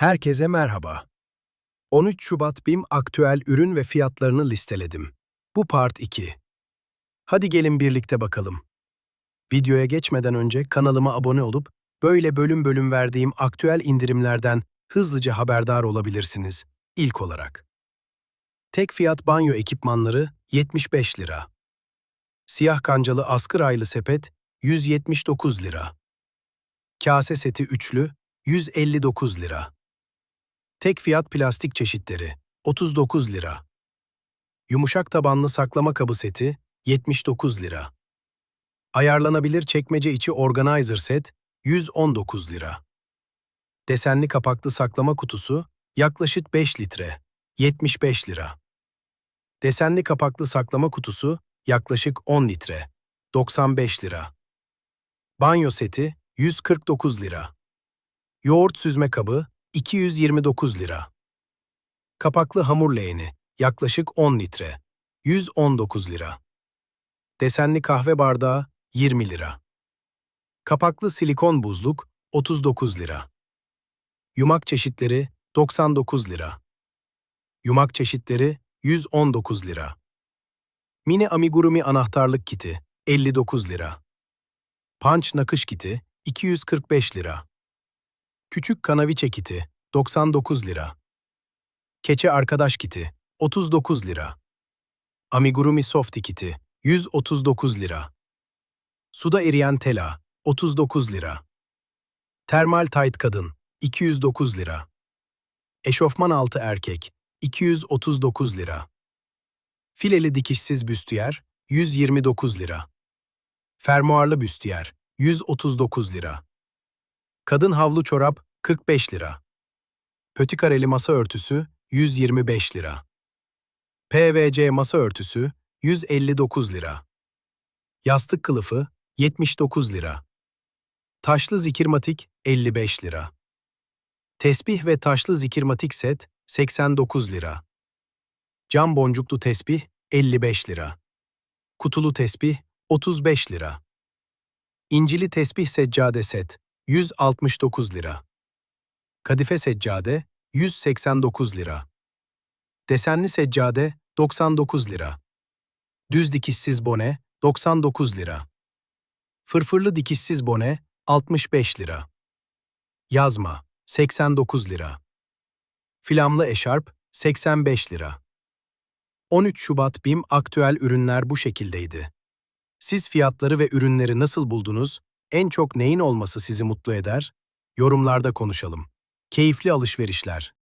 Herkese merhaba. 13 Şubat BİM aktüel ürün ve fiyatlarını listeledim. Bu part 2. Hadi gelin birlikte bakalım. Videoya geçmeden önce kanalıma abone olup böyle bölüm bölüm verdiğim aktüel indirimlerden hızlıca haberdar olabilirsiniz. İlk olarak. Tek fiyat banyo ekipmanları 75 lira. Siyah kancalı askı raylı sepet 179 lira. Kase seti üçlü 159 lira. Tek fiyat plastik çeşitleri 39 lira. Yumuşak tabanlı saklama kabı seti 79 lira. Ayarlanabilir çekmece içi organizer set 119 lira. Desenli kapaklı saklama kutusu yaklaşık 5 litre 75 lira. Desenli kapaklı saklama kutusu yaklaşık 10 litre 95 lira. Banyo seti 149 lira. Yoğurt süzme kabı 229 lira. Kapaklı hamur leğeni yaklaşık 10 litre 119 lira. Desenli kahve bardağı 20 lira. Kapaklı silikon buzluk 39 lira. Yumak çeşitleri 99 lira. Yumak çeşitleri 119 lira. Mini amigurumi anahtarlık kiti 59 lira. Punch nakış kiti 245 lira. Küçük kanaviçe kiti 99 lira. Keçe arkadaş kiti 39 lira. Amigurumi softi kiti 139 lira. Suda eriyen tela 39 lira. Termal tight kadın 209 lira. Eşofman altı erkek 239 lira. Fileli dikişsiz büstiyer 129 lira. Fermuarlı büstiyer 139 lira. Kadın havlu çorap 45 lira. Pötikareli masa örtüsü 125 lira. PVC masa örtüsü 159 lira. Yastık kılıfı 79 lira. Taşlı zikirmatik 55 lira. Tesbih ve taşlı zikirmatik set 89 lira. Cam boncuklu tesbih 55 lira. Kutulu tesbih 35 lira. İncili tesbih seccade set 169 lira. Kadife seccade 189 lira. Desenli seccade 99 lira. Düz dikişsiz bone 99 lira. Fırfırlı dikişsiz bone 65 lira. Yazma 89 lira. Flamlı eşarp 85 lira. 13 Şubat BİM aktüel ürünler bu şekildeydi. Siz fiyatları ve ürünleri nasıl buldunuz? En çok neyin olması sizi mutlu eder? Yorumlarda konuşalım. Keyifli alışverişler.